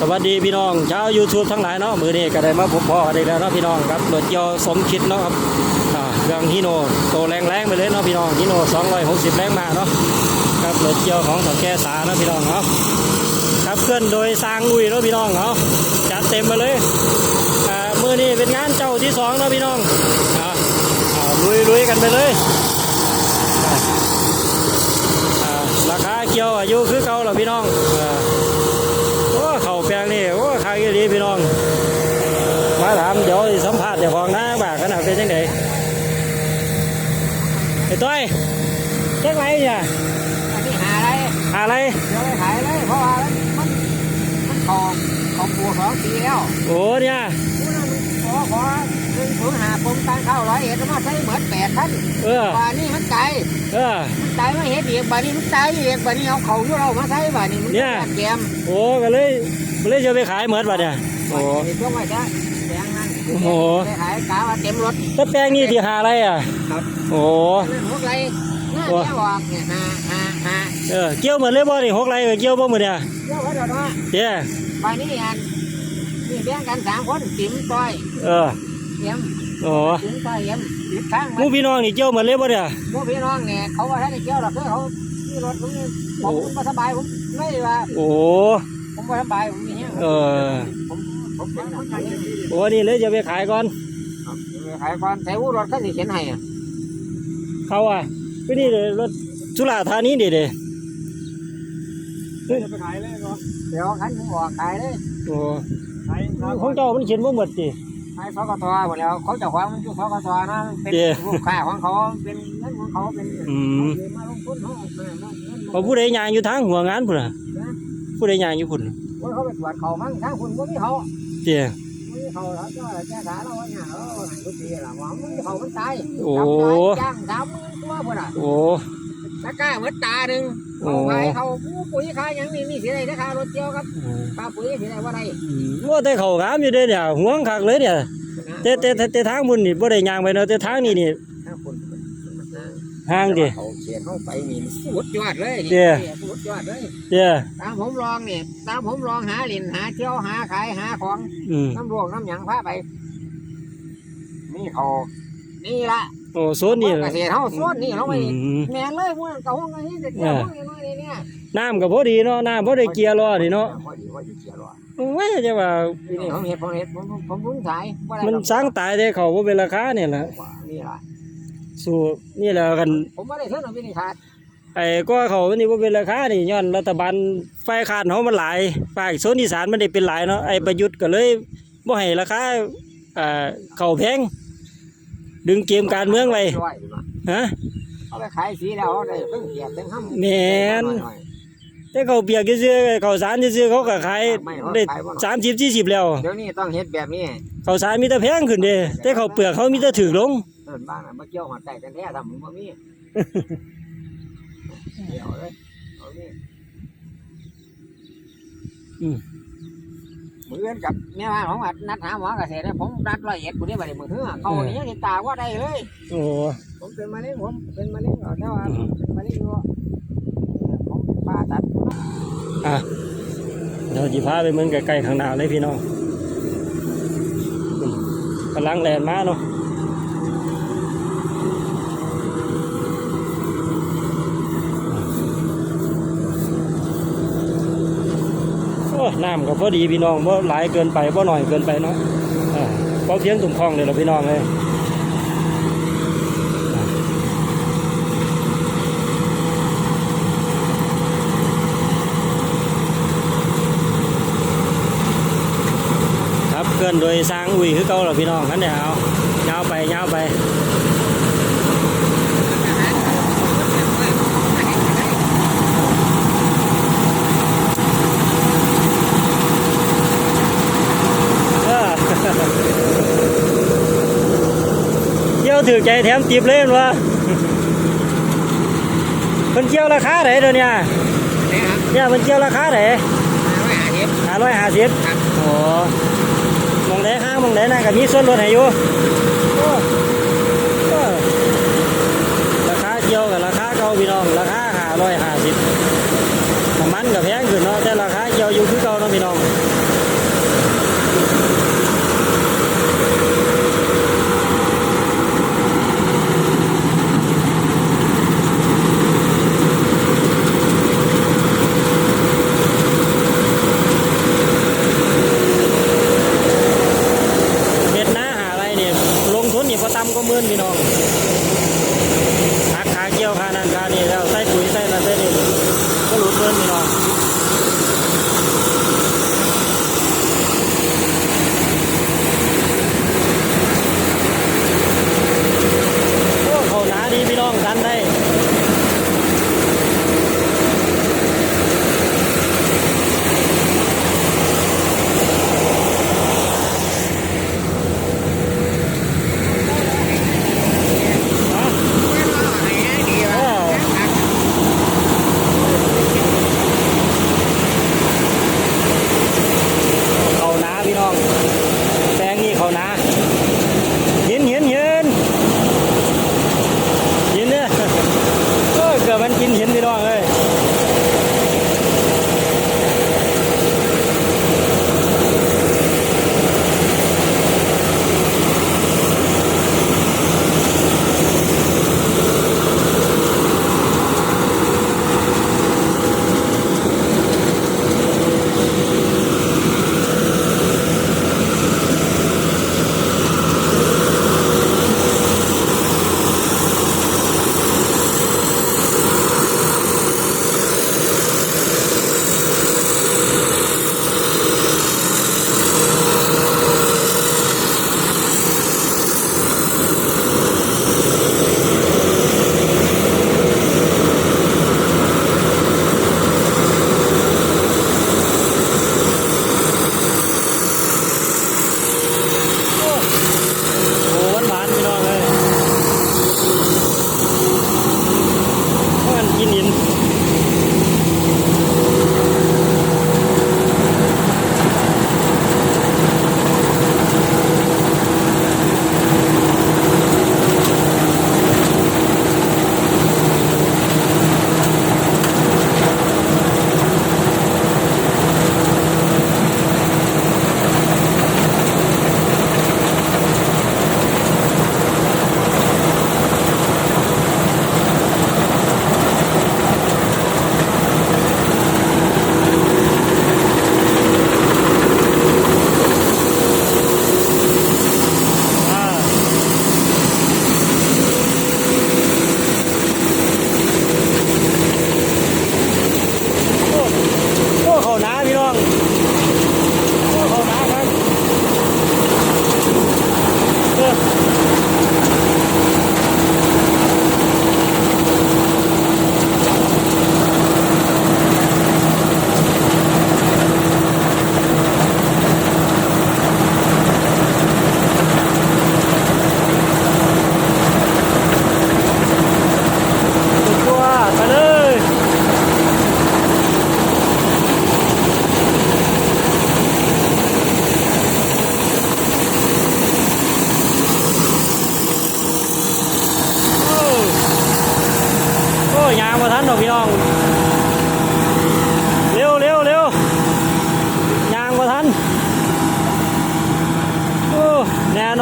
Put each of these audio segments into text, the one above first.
สวัสดีพี่น้องชาว YouTube ทั้งหลายเนาะมือนี้ก็ได้มาพบพ่อกันแล้วเนาะพี่น้องครับรถยอสมคิดเนาะครับอ่าเครื่องฮิโนโตแรงๆไปเลยเนาะพี่น้องฮิโน260 แรงมาเนาะครับรถยอของถังแกสาเนาะพี่น้องเนาะครับเคลื่อนโดยสร้างอุ้ยเนาะพี่น้องเนาะจัดเต็มไปเลยมือนี้เป็นงานเจ้าที่สองเนาะพี่น้องอ่าอ่าลุยกันไปเลยราคาเกี่ยวอายุคือเก่าเหรอพี่น้องอ่า โอ้เข่าแปลงนี่โอ้ขายดีพี่น้อง มาถามเดี๋ยวสิสัมภาษณ์เดี๋ยวของหน้าบากขนาดเป็นยังไงไอ้ต้อยเจ๊กไรเนี่ยอันนี้หาอะไรหาอะไรเดี๋ยวไปขายเลยเพราะว่ามันมันทองของปูสองปีแล้วโอ้เนี่ยผู้นั้นขอขอหนึ่งศูนย์หาปมตังเข้าร้อยเอ็ดมาใช้เหมือนแปดพันเออบานี้มันใจเออมันใจมาเห็ดอีกบานี้มันใจอีกบานี้เอาเขาอยู่เรามาใช้บานี้มันเนี่ยแกมโอ้ก็เลยก็ เลยจะไปขายเหมือนบัดเนี่ยโอ้เห็นช่วงไว้จ้ะแดงนั่นโอ้โหไปขายกาว่าเต็มรถถ้าแปลงนี่ที่หาอะไรอะครับโอ้นั่นพวกไรหน้าเนี่ยบอกเนี่ยหาหาหาเออเกี่ยวเหมือนเลยบ่นี่หกไรเกี่ยวบ่เหมือนเนี่ยเดี๋ยวไว้เดี๋ยวนะเจ้บานี้อันนี่แบ่งกันสามคนติ๋มต้อยเออเยี่ยมโอ้ติ๋มต้อยเยี่ยมติดข้างหมูพี่น้องนี่เกี่ยวเหมือนเลยบ่เนี่ยพวกพี่น้องเนี่ยเขาว่าท่านได้เกี่ยวหรอกคือเขามีรถผมนี่ผมผมสบายผมไม่ว่าโอ้ ผมบ่สบายผมนี่เออผมผมเป็นคนใจโอ้นี่เลยจะไปขายก่อนขายก่อนใส่วูรถเขาสิเขียนให้อะเขาอะไปนี่เลยรถสุราธานีนี่เด้จะไปขายเลยเนาะเดี๋ยวคันผมบอกขายเลยโอ้ขายของเจ้ามันเขียนว่าหมดสิขายสกตหมดแล้วเขาเจะของมันอยู่สกตนะเป็นลูกค้าของเขาเป็นเงินของเขาเป็นอืมมาลงทุนเขาพอผู้ใดย่างอยู่ทางหัวงานพุ่นน่ะ ผู้ใดย่างอยู่พุ่นเขาไปตรวจเขามั่งทางคุณก็มีเขาเจ้มีเขาแล้วก็แก้ขาเราเนี่ยเออทุกทีละว่ามันเขามันตายโอ้จ้างสามหมื่นตัวพุ่นอะโอ้ตะกร้าเหมือนตาหนึ่งโอ้เอาไปเขาปุ๋ยขายอย่างนี้นี่สิได้ราคารถเจียวครับค่าปุ๋ยสิได้ว่าไรว่าแต่เขางามอยู่เด้เนี่ยห่วงคักเลยเนี่ยแต่แต่แต่แต่ทางพุ่นนี่บ่ได้ย่างไปเนาะแต่ทางนี่นี่ถ้าคน ห่างดิ เขาเขียนเข้าไปนี่สุดยอดเลยเดี๋ยวสุดยอดเลยเจ้ตามผมลองเนี่ยตามผมลองหาเหรียญหาเที่ยวหาขายหาของอืมน้ำรวงน้ำหยังพาไป นี่เขานี่ละโอ้โซนนี่เกล่ะษตรเขาส่วนนี่เราอืไม่มแมนเลยพวกเก่าห้องนี้จะเกี่ยวห้องนี้เนี่ยน้ำก็พอดีเนาะน้ำพอได้เกียร์ล้อนี่เนาะพอดีว่าอยู่เกียร์รอโอ้ยจะว่าทีนี้ผมเห็นผมเห็นผมผมรุ้งสายว่าได้มันหรอกสร้างตายได้เขาบ่เป็นราคาเนี่ยล่ะนี่ล่ะ สู้นี่แหละกันผมไม่ได้เท่านั้นพี่นี่ขาดไอ้ก็เขานี่ว่าเป็นราคานี่ย้อนรัฐบาลไฟขาดเขามันหลายภาคโซนอีสานมันได้เป็นหลายเนาะไอ้ประยุทธ์ก็เลยบ่ให้ราคาอ่าเขาแพงดึงเกมการเมืองไว้ร้อยอยู่นะฮะเอาไปขายสีแล้วเอาได้เพิ่งเกียบเพิ่งห้ำแม่นแต่เขาเปียกซื่อๆเขาสารซื่อๆเขาก็ขายได้สามสิบสี่สิบแล้วเดี๋ยวนี้ต้องเฮ็ดแบบนี้เขาสารมีแต่แพงขึ้นเด้แต่เขาเปลือกเขามีแต่ถือลง เอิ้นบ้านน่ะมาเกี่ยวหัวใจกันแท้ทำมึงบ่มีเดี๋ยวเลยเอานี่อืม มือเอื้อนกับแม่บ้านของวัดนัดหาหมอเกษตรเนี่ยผมนัดร้อยเอ็ดผู้นี้บัดนี้มือเถื่อเขานี่ยังติดตาว่าได้เลย โอ้ ผมเป็นมะเร็งผมเป็นมะเร็งเหรอแต่ว่าเป็นมะเร็งอยู่ผมผ่าตัดอะเดี๋ยวจีพาไปเมืองใกล้ๆข้างหน้าเลยพี่น้องอืมกำลังแลนมาเนาะ โอ้ น้ำก็พอดีพี่น้องว่าหลายเกินไปว่าหน่อยเกินไปเนาะอ่าพอเพียงตุ่มคลองเลยเรอพี่น้องเลยครับเกินโดยสร้างอุ้ยคือเก่าเรอพี่น้องขันเดียวเอายาวไปยาวไปเออ เกี่ยว ถือใจแถมติบเล่นวะมันเกี่ยวราคาไหนเดี๋ยวเนี้นี่ครับเนี่ยมันเกี่ยวราคาไหนไม่หาเห็ดห้าร้อยห้าสิบครับโอ้มองไหนห้างมองไหนนะกับมีส่วนลดให้อยู่โอ้โอ้ราคาเกี่ยวกับราคาเก่าพี่น้อง ราคาห้าร้อยห้าสิบน้ำมันมันกับแพงขึ้นเนาะแต่ราคาเกี่ยวอยู่คือเก่าเนาะพี่น้อง เห็ดหน้าหาอะไรเนี่ยลงทุนนี่ พอต่ำก็หมื่นพี่น้อง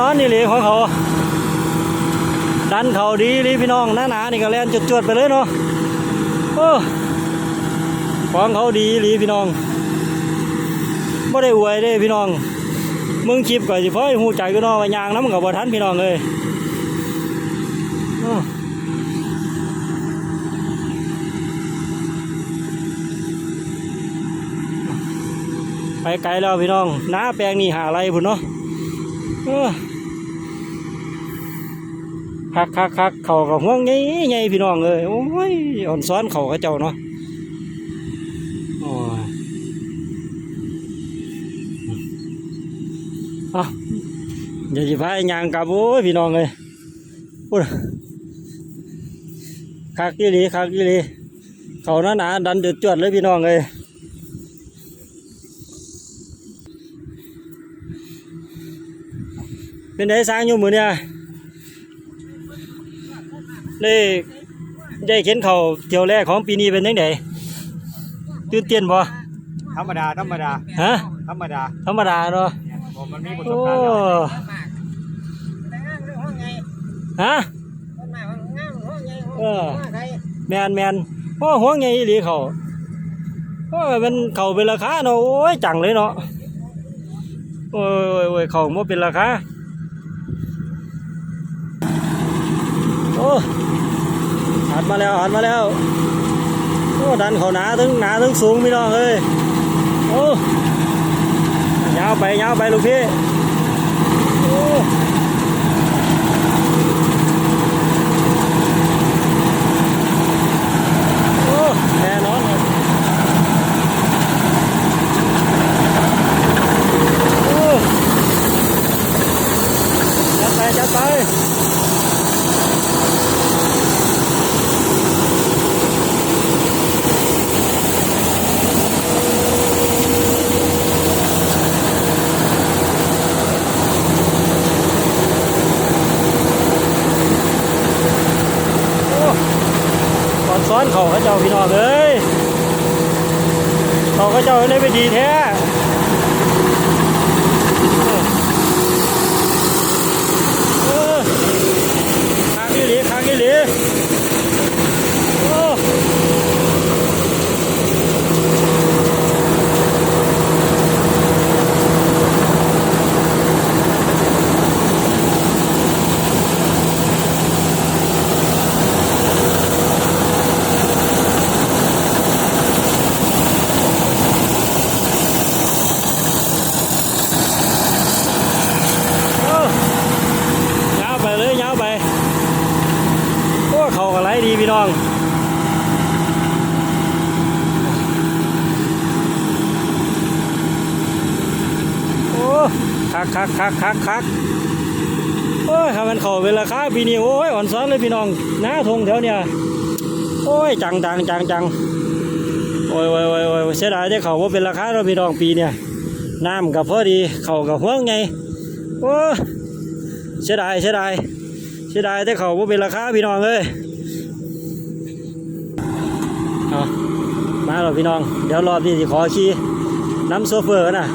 นอนนี่เลยของเขา ดันเขาดีเลยพี่น้องหน้าหนานี่ก็แล่นจวดๆไปเลยเนาะโอ้ของเขาดีเลยพี่น้องไม่ได้อวยเด้พี่น้อง มึงคลิปก่อนสิพ่อให้หูใจก็นาะว่ายางน้ำกับบ่ทันพี่น้องเลยไปไกลแล้วพี่น้องน้าแปลงนี่หาอะไรพุ่นเนาะ คักคักคักเขากับห่วงไงไงพี่น้องเอ้ยโอ้ยอ่อนซ้อนเขากับเจ้าเนาะอยเอาเดี๋ยวจะพายยางกับโอ้ยพี่น้องเลยพูดคักยี่หลีคักยี่หลีเขาหน้าหนาดันเดือดจวดเลยพี่น้องเลย เป็นไงสร้างอยู่มือเนี่ยได้ได้เข็นเขาเที่ยวแรกของปีนี้เป็นยังไงตื่นเต้นบ่ธรรมดาธรรมดาฮะธรรมดาธรรมดาเนาะผมมันมีประสโอ้บการณ์แล้วฮะเออแมนแมนโอ้หัวไงอีหลีเขาโอ้ยมันเขาเป็นราคาเนาะโอ้ยจังเลยเนาะโอ้ยโอ้ยโอ้ยเขาบ่เป็นราคา อ้หันมาแล้วหันมาแล้วโอ้ดันเขาหนาถึงหนาถึงสูงพี่น้องเอ้ยโอ้ยาวไปยาวไปลูกพี่โอ้โอ้แน่นอนครับโอ้จัดไปจัดไป โอ้ตอนซ้อนเขาเขาเจ้าพี่น้องเอ้ยเขาก็เจ้าได้ไปดีแท้เออคางอีหลีคางอีหลีโอ้โอ้ยาวไปเลยยาวไปโอ้เขากันไรดีพี่น้องโอ้ คักคักคักคักคักโอ้ยทำมันเขาเป็นราคาปีนี้โอ้ยอ่อนซ้อนเลยพี่น้องหน้าทงแถวเนี่ยโอ้ยจังจังจังจังโอ้ยโอ้ยโอ้ยโอ้ยเสียดายที่เขาว่าเป็นราคาเราพี่น้องปีเนี่ยน้ำกับพอดีเขากับหัวไงโอ้ยเสียดายเสียดายเสียดายที่เขาว่าเป็นราคาพี่น้องเลยมาแล้วพี่น้อง เดี๋ยวรอบนี้สิขอขี่น้ำโซเฟอร์นะ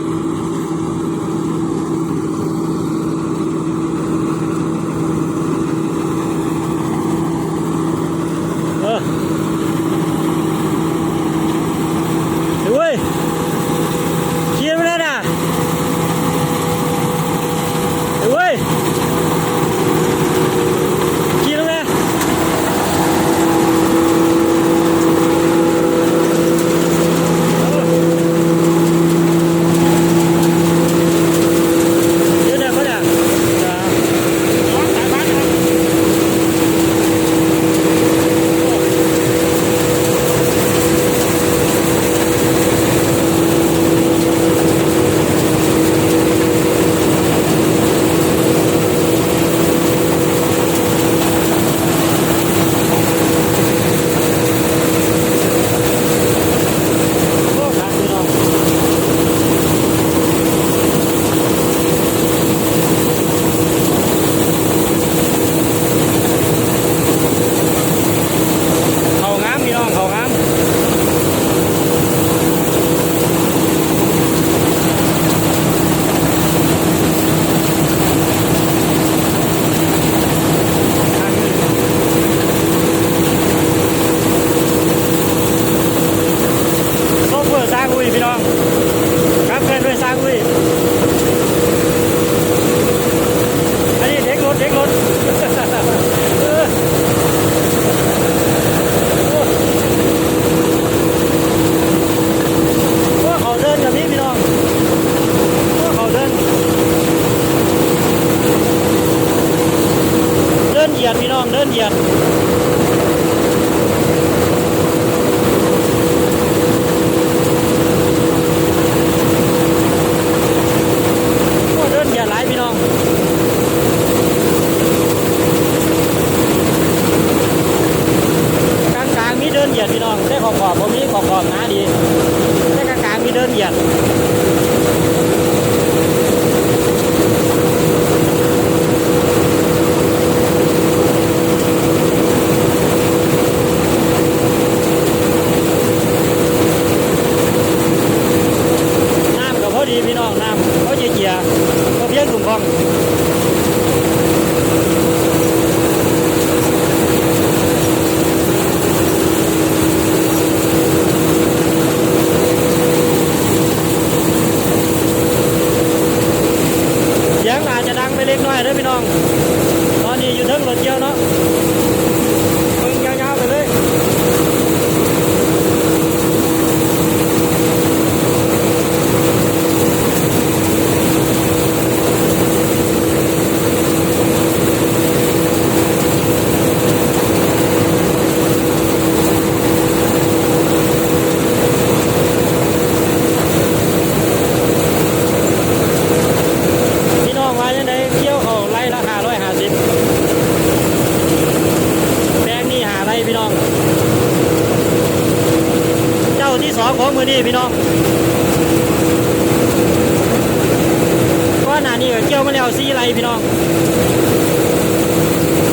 ยวมาแล้วสีไรพี่น้อง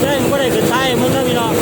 เด้งก็ได้ขึ้นท้มึงนะพี่น้อง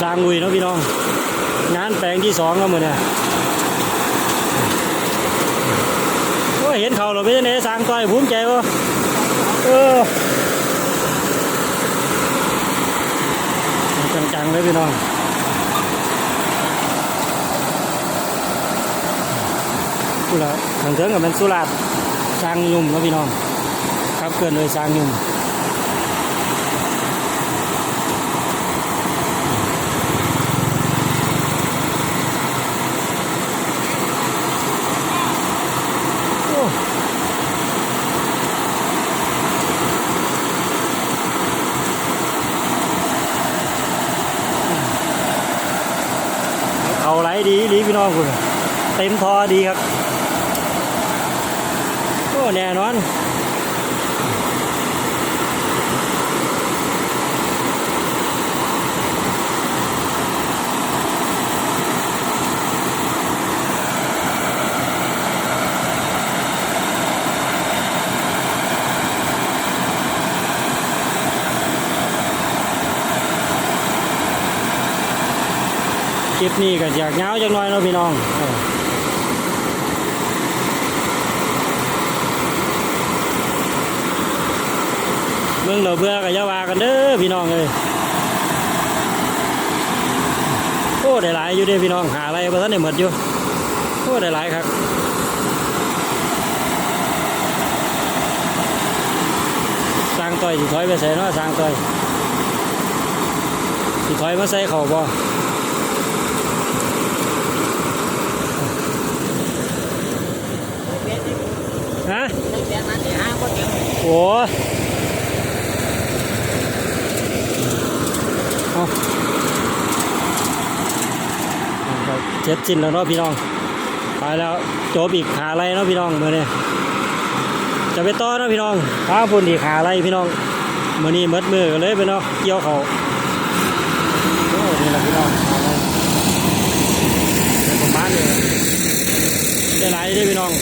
สร้างลุยเนาะพี่น้อง งานแปลงที่สองแล้วมือเนี่ยโอ้ยเห็นเขาเราไม่ได้สร้างต้อยภูมิใจวะเออจังๆเลยพี่น้องกูละทางเทิงกับมันสุราษสร้างยุ่มแล้วพี่น้อง ครับเกินเลยสร้างยุ่มโอ้เขาไหลดีดี พี่น้องคุณเต็มทอดีครับ โอ้ แน่นอน ลิปนี้ก็อยากเงาจังน้อยเนาะพี่น้องเมืองเราเบื่อกับยาวากันเด้อพี่น้องเลยโอ้ได้หลายอยู่เด้พี่น้องหาอะไรมาท่านได้หมดอยู่โอ้ได้หลายครับสร้างต่อยสิถอยไปใส่เนาะสร้างต่อยสิถอยมาใส่เข่าบ่ ฮะในแปลงนั้นที่ห้างก็เต็มโอ้เอาเอาเจ็ดสิ้นแล้วเนาะพี่น้องไปแล้วโจบอีกขาอะไรเนาะพี่น้องมือนี้จะไปต่อเนาะพี่น้องข้าพุ่นอีกขาอะไรพี่น้องมือนี้มัดมือกันเลยไปเนาะเกี่ยวเขาโอ้นี่แหละพี่น้องขาอะไรได้ประมาณนี้ได้หลายได้พี่น้อง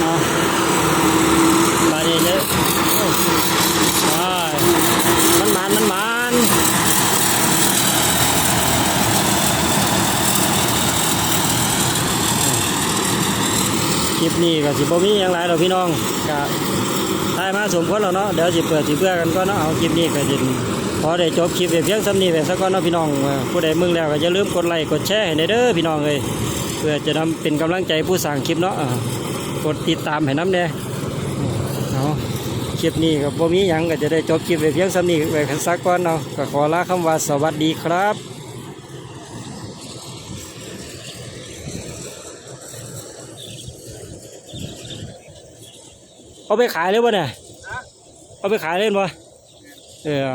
เอาไปดิเลยโอ้ไป มันมันมันมันคลิปนี้ก็สิบ่มีอย่างไรหรอกพี่น้องก็ถ่ายมาสมควรแล้วเนาะเดี๋ยวสิเปิดสิเพื่อกันก็เนาะเอาคลิปนี้ก็สิพอได้จบคลิปไปเพียงสำนี้ไปสักก่อนเนาะพี่น้องเออผู้ใดมึงแล้วก็อย่าลืมกดไลค์กดแชร์ให้ได้เด้อพี่น้องเลยเพื่อจะนำเป็นกำลังใจผู้สร้างคลิปเนาะเออกดติดตามให้น้ำเด้เอา คลิปนี้ก็บ่มีหยังก็จะได้จบคลิปไปเพียงสำนีไปสักก่อนเนาะก็ขอลาคำว่าสวัสดีครับเอาไปขายเลยบ่เนี่ย เอาไปขายเล่นบ่เออ